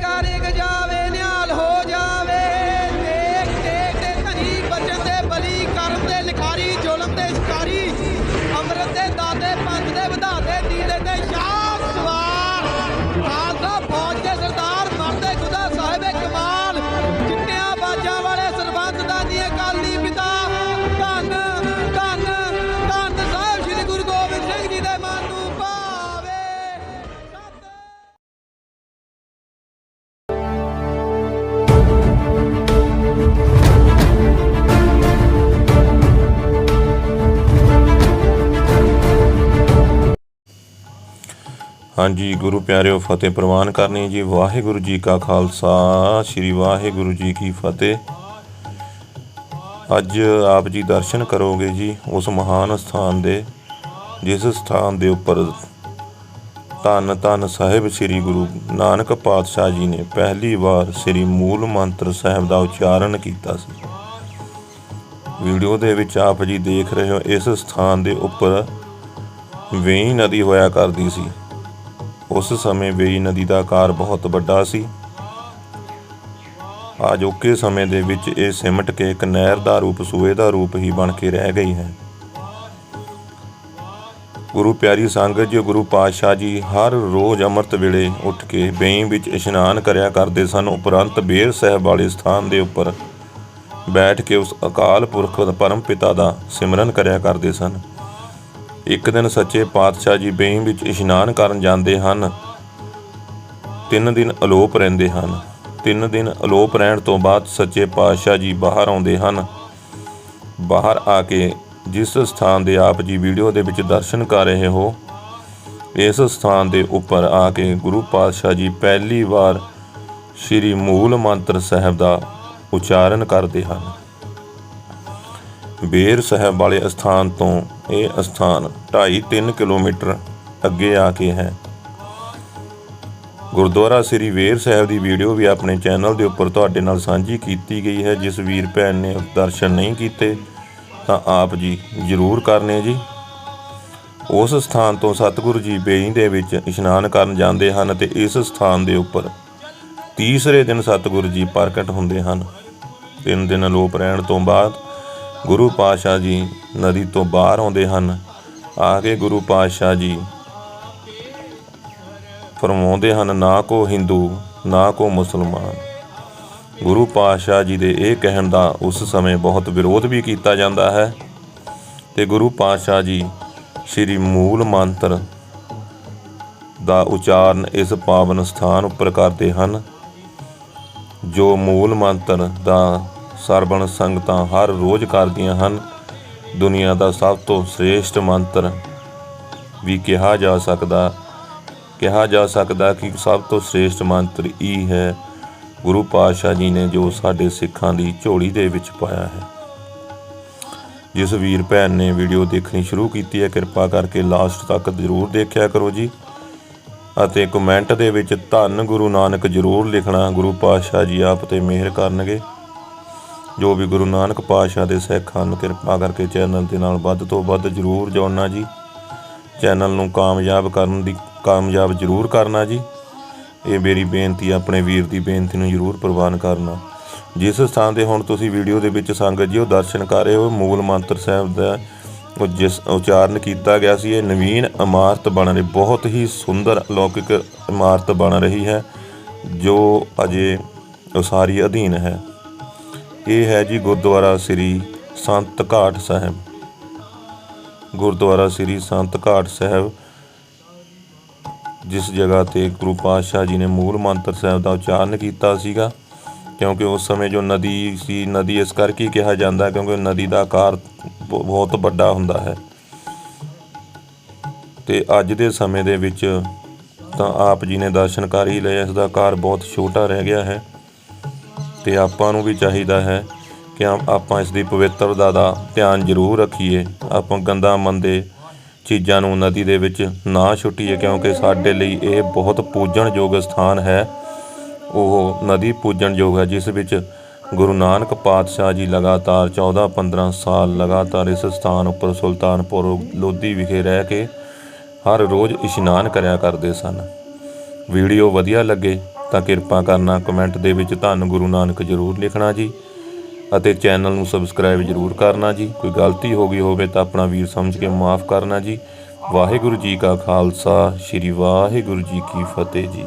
got it. ਹਾਂਜੀ, ਗੁਰੂ ਪਿਆਰਿਓ, ਫਤਿਹ ਪ੍ਰਵਾਨ ਕਰਨੀ ਜੀ। ਵਾਹਿਗੁਰੂ ਜੀ ਕਾ ਖਾਲਸਾ, ਸ੍ਰੀ ਵਾਹਿਗੁਰੂ ਜੀ ਕੀ ਫਤਿਹ। ਅੱਜ ਆਪ ਜੀ ਦਰਸ਼ਨ ਕਰੋਗੇ ਜੀ ਉਸ ਮਹਾਨ ਸਥਾਨ ਦੇ, ਜਿਸ ਸਥਾਨ ਦੇ ਉੱਪਰ ਧੰਨ ਧੰਨ ਸਾਹਿਬ ਸ੍ਰੀ ਗੁਰੂ ਨਾਨਕ ਪਾਤਸ਼ਾਹ ਜੀ ਨੇ ਪਹਿਲੀ ਵਾਰ ਸ੍ਰੀ ਮੂਲ ਮੰਤਰ ਸਾਹਿਬ ਦਾ ਉਚਾਰਨ ਕੀਤਾ ਸੀ। ਵੀਡੀਓ ਦੇ ਵਿੱਚ ਆਪ ਜੀ ਦੇਖ ਰਹੇ ਹੋ, ਇਸ ਸਥਾਨ ਦੇ ਉੱਪਰ ਵੇਈ ਨਦੀ ਹੋਇਆ ਕਰਦੀ ਸੀ। ਉਸ ਸਮੇਂ ਵੇਈ ਨਦੀ ਦਾ ਆਕਾਰ ਬਹੁਤ ਵੱਡਾ ਸੀ। ਅਜੋਕੇ ਸਮੇਂ ਦੇ ਵਿੱਚ ਇਹ ਸਿਮਟ ਕੇ ਇੱਕ ਨਹਿਰ ਦਾ ਰੂਪ, ਸੂਏ ਦਾ ਰੂਪ ਹੀ ਬਣ ਕੇ ਰਹਿ ਗਈ ਹੈ। ਗੁਰੂ ਪਿਆਰੀ ਸੰਗਤ, ਜੀ ਗੁਰੂ ਪਾਤਸ਼ਾਹ ਜੀ ਹਰ ਰੋਜ਼ ਅੰਮ੍ਰਿਤ ਵੇਲੇ ਉੱਠ ਕੇ ਬੇਈ ਵਿੱਚ ਇਸ਼ਨਾਨ ਕਰਿਆ ਕਰਦੇ ਸਨ, ਉਪਰੰਤ ਬੇਰ ਸਾਹਿਬ ਵਾਲੇ ਸਥਾਨ ਦੇ ਉੱਪਰ ਬੈਠ ਕੇ ਉਸ ਅਕਾਲ ਪੁਰਖ ਪਰਮ ਪਿਤਾ ਦਾ ਸਿਮਰਨ ਕਰਿਆ ਕਰਦੇ ਸਨ। ਇੱਕ ਦਿਨ ਸੱਚੇ ਪਾਤਸ਼ਾਹ ਜੀ ਬੇਈ ਵਿੱਚ ਇਸ਼ਨਾਨ ਕਰਨ ਜਾਂਦੇ ਹਨ। ਤਿੰਨ ਦਿਨ ਅਲੋਪ ਰਹਿੰਦੇ ਹਨ। ਤਿੰਨ ਦਿਨ ਅਲੋਪ ਰਹਿਣ ਤੋਂ ਬਾਅਦ ਸੱਚੇ ਪਾਤਸ਼ਾਹ ਜੀ ਬਾਹਰ ਆਉਂਦੇ ਹਨ। ਬਾਹਰ ਆ ਕੇ ਜਿਸ ਸਥਾਨ ਦੇ ਆਪ ਜੀ ਵੀਡੀਓ ਦੇ ਵਿੱਚ ਦਰਸ਼ਨ ਕਰ ਰਹੇ ਹੋ, ਇਸ ਸਥਾਨ ਦੇ ਉੱਪਰ ਆ ਕੇ ਗੁਰੂ ਪਾਤਸ਼ਾਹ ਜੀ ਪਹਿਲੀ ਵਾਰ ਸ੍ਰੀ ਮੂਲ ਮੰਤਰ ਸਾਹਿਬ ਦਾ ਉਚਾਰਨ ਕਰਦੇ ਹਨ। ਬੇਰ ਸਾਹਿਬ ਵਾਲੇ ਅਸਥਾਨ ਤੋਂ ਇਹ ਅਸਥਾਨ 2.5-3 ਕਿਲੋਮੀਟਰ ਅੱਗੇ ਆ ਕੇ ਹੈ। ਗੁਰਦੁਆਰਾ ਸ੍ਰੀ ਵੇਰ ਸਾਹਿਬ ਦੀ ਵੀਡੀਓ ਵੀ ਆਪਣੇ ਚੈਨਲ ਦੇ ਉੱਪਰ ਤੁਹਾਡੇ ਨਾਲ ਸਾਂਝੀ ਕੀਤੀ ਗਈ ਹੈ। ਜਿਸ ਵੀਰ ਭੈਣ ਨੇ ਦਰਸ਼ਨ ਨਹੀਂ ਕੀਤੇ, ਤਾਂ ਆਪ ਜੀ ਜ਼ਰੂਰ ਕਰਨੇ ਜੀ। ਉਸ ਸਥਾਨ ਤੋਂ ਸਤਿਗੁਰੂ ਜੀ ਬੇਈ ਦੇ ਵਿੱਚ ਇਸ਼ਨਾਨ ਕਰਨ ਜਾਂਦੇ ਹਨ ਤੇ ਇਸ ਸਥਾਨ ਦੇ ਉੱਪਰ ਤੀਸਰੇ ਦਿਨ ਸਤਿਗੁਰੂ ਜੀ ਪ੍ਰਗਟ ਹੁੰਦੇ ਹਨ। ਤਿੰਨ ਦਿਨ ਅਲੋਪ ਰਹਿਣ ਤੋਂ ਬਾਅਦ ਗੁਰੂ ਪਾਤਸ਼ਾਹ ਜੀ ਨਦੀ ਤੋਂ ਬਾਹਰ ਆਉਂਦੇ ਹਨ, ਆ ਕੇ ਗੁਰੂ ਪਾਤਸ਼ਾਹ ਜੀ ਫਰਮਾਉਂਦੇ ਹਨ, ਨਾ ਕੋ ਹਿੰਦੂ, ਨਾ ਕੋ ਮੁਸਲਮਾਨ। ਗੁਰੂ ਪਾਤਸ਼ਾਹ ਜੀ ਦੇ ਇਹ ਕਹਿਣ ਦਾ ਉਸ ਸਮੇਂ ਬਹੁਤ ਵਿਰੋਧ ਵੀ ਕੀਤਾ ਜਾਂਦਾ ਹੈ ਤੇ ਗੁਰੂ ਪਾਤਸ਼ਾਹ ਜੀ ਸ੍ਰੀ ਮੂਲ ਮੰਤਰ ਦਾ ਉਚਾਰਨ ਇਸ ਪਾਵਨ ਸਥਾਨ ਉੱਪਰ ਕਰਦੇ ਹਨ, ਜੋ ਮੂਲ ਮੰਤਰ ਦਾ ਸਰਬਣ ਸੰਗਤਾਂ ਹਰ ਰੋਜ਼ ਕਰਦੀਆਂ ਹਨ। ਦੁਨੀਆ ਦਾ ਸਭ ਤੋਂ ਸ੍ਰੇਸ਼ਟ ਮੰਤਰ ਵੀ ਕਿਹਾ ਜਾ ਸਕਦਾ, ਕਿਹਾ ਜਾ ਸਕਦਾ ਕਿ ਸਭ ਤੋਂ ਸ੍ਰੇਸ਼ਟ ਮੰਤਰ ਇਹ ਹੈ, ਗੁਰੂ ਪਾਤਸ਼ਾਹ ਜੀ ਨੇ ਜੋ ਸਾਡੇ ਸਿੱਖਾਂ ਦੀ ਝੋਲੀ ਦੇ ਵਿੱਚ ਪਾਇਆ ਹੈ। ਜਿਸ ਵੀਰ ਭੈਣ ਨੇ ਵੀਡੀਓ ਦੇਖਣੀ ਸ਼ੁਰੂ ਕੀਤੀ ਹੈ, ਕਿਰਪਾ ਕਰਕੇ ਲਾਸਟ ਤੱਕ ਜ਼ਰੂਰ ਦੇਖਿਆ ਕਰੋ ਜੀ। ਅਤੇ ਕਮੈਂਟ ਦੇ ਵਿੱਚ ਧੰਨ ਗੁਰੂ ਨਾਨਕ ਜ਼ਰੂਰ ਲਿਖਣਾ, ਗੁਰੂ ਪਾਤਸ਼ਾਹ ਜੀ ਆਪ ਤੇ ਮਿਹਰ ਕਰਨਗੇ। ਜੋ ਵੀ ਗੁਰੂ ਨਾਨਕ ਪਾਤਸ਼ਾਹ ਦੇ ਸਿੱਖ ਹਨ ਕਿਰਪਾ ਕਰਕੇ ਚੈਨਲ ਦੇ ਨਾਲ ਵੱਧ ਤੋਂ ਵੱਧ ਜ਼ਰੂਰ ਜੁੜਨਾ ਜੀ। ਚੈਨਲ ਨੂੰ ਕਾਮਯਾਬ ਕਰਨ ਦੀ, ਕਾਮਯਾਬ ਜ਼ਰੂਰ ਕਰਨਾ ਜੀ। ਇਹ ਮੇਰੀ ਬੇਨਤੀ ਆਪਣੇ ਵੀਰ ਦੀ ਬੇਨਤੀ ਨੂੰ ਜ਼ਰੂਰ ਪ੍ਰਵਾਨ ਕਰਨਾ। ਜਿਸ ਸਥਾਨ ਤੇ ਹੁਣ ਤੁਸੀਂ ਵੀਡੀਓ ਦੇ ਵਿੱਚ ਸੰਗਤ ਜੀ, ਉਹ ਦਰਸ਼ਨ ਕਰ ਰਹੇ ਹੋ, ਮੂਲ ਮੰਤਰ ਸਾਹਿਬ ਦਾ ਉਹ ਜਿਸ ਉਚਾਰਨ ਕੀਤਾ ਗਿਆ ਸੀ, ਇਹ ਨਵੀਨ ਇਮਾਰਤ ਬਣ ਰਹੀ, ਬਹੁਤ ਹੀ ਸੁੰਦਰ ਅਲੌਕਿਕ ਇਮਾਰਤ ਬਣ ਰਹੀ ਹੈ, ਜੋ ਅਜੇ ਉਸਾਰੀ ਅਧੀਨ ਹੈ। ਇਹ ਹੈ ਜੀ ਗੁਰਦੁਆਰਾ ਸ੍ਰੀ ਸੰਤ ਘਾਟ ਸਾਹਿਬ। ਗੁਰਦੁਆਰਾ ਸ੍ਰੀ ਸੰਤ ਘਾਟ ਸਾਹਿਬ, ਜਿਸ ਜਗ੍ਹਾ ਤੇ ਗੁਰੂ ਪਾਤਸ਼ਾਹ ਜੀ ਨੇ ਮੂਲ ਮੰਤਰ ਸਾਹਿਬ ਦਾ ਉਚਾਰਨ ਕੀਤਾ ਸੀਗਾ, ਕਿਉਂਕਿ ਉਸ ਸਮੇਂ ਜੋ ਨਦੀ ਸੀ, ਨਦੀ ਇਸ ਕਰਕੇ ਕਿਹਾ ਜਾਂਦਾ ਕਿਉਂਕਿ ਨਦੀ ਦਾ ਆਕਾਰ ਬਹੁਤ ਵੱਡਾ ਹੁੰਦਾ ਹੈ। ਤੇ ਅੱਜ ਦੇ ਸਮੇਂ ਦੇ ਵਿੱਚ ਤਾਂ ਆਪ ਜੀ ਨੇ ਦਰਸ਼ਨ ਕਰ ਹੀ ਲਏ, ਇਸ ਦਾ ਆਕਾਰ ਬਹੁਤ ਛੋਟਾ ਰਹਿ ਗਿਆ ਹੈ। ਤੇ ਆਪਾਂ ਨੂੰ ਵੀ ਚਾਹੀਦਾ ਹੈ ਕਿ ਆਪਾਂ ਇਸ ਦੀ ਪਵਿੱਤਰਤਾ ਦਾ ਧਿਆਨ ਜ਼ਰੂਰ ਰੱਖੀਏ। ਆਪਾਂ ਗੰਦਾ, ਮੰਦੇ ਚੀਜ਼ਾਂ ਨੂੰ ਨਦੀ ਦੇ ਵਿੱਚ ਨਾ ਛੁੱਟੀਏ, ਕਿਉਂਕਿ ਸਾਡੇ ਲਈ ਇਹ ਬਹੁਤ ਪੂਜਣਯੋਗ ਸਥਾਨ ਹੈ। ਉਹ ਨਦੀ ਪੂਜਣਯੋਗ ਹੈ, ਜਿਸ ਵਿੱਚ ਗੁਰੂ ਨਾਨਕ ਪਾਤਸ਼ਾਹ ਜੀ ਲਗਾਤਾਰ 14-15 ਸਾਲ ਲਗਾਤਾਰ ਇਸ ਸਥਾਨ ਉੱਪਰ ਸੁਲਤਾਨਪੁਰ ਲੋਧੀ ਵਿਖੇ ਰਹਿ ਕੇ ਹਰ ਰੋਜ਼ ਇਸ਼ਨਾਨ ਕਰਿਆ ਕਰਦੇ ਸਨ। ਵੀਡੀਓ ਵਧੀਆ ਲੱਗੇ ਤਾਂ ਕਿਰਪਾ ਕਰਨਾ ਕਮੈਂਟ ਦੇ ਵਿੱਚ ਧੰਨ ਗੁਰੂ ਨਾਨਕ ਜ਼ਰੂਰ ਲਿਖਣਾ ਜੀ ਅਤੇ ਚੈਨਲ ਨੂੰ ਸਬਸਕ੍ਰਾਈਬ ਜ਼ਰੂਰ ਕਰਨਾ ਜੀ। ਕੋਈ ਗਲਤੀ ਹੋ ਗਈ ਹੋਵੇ ਤਾਂ ਆਪਣਾ ਵੀਰ ਸਮਝ ਕੇ ਮਾਫ ਕਰਨਾ ਜੀ। ਵਾਹਿਗੁਰੂ ਜੀ ਕਾ ਖਾਲਸਾ, ਸ੍ਰੀ ਵਾਹਿਗੁਰੂ ਜੀ ਕੀ ਫਤਿਹ ਜੀ।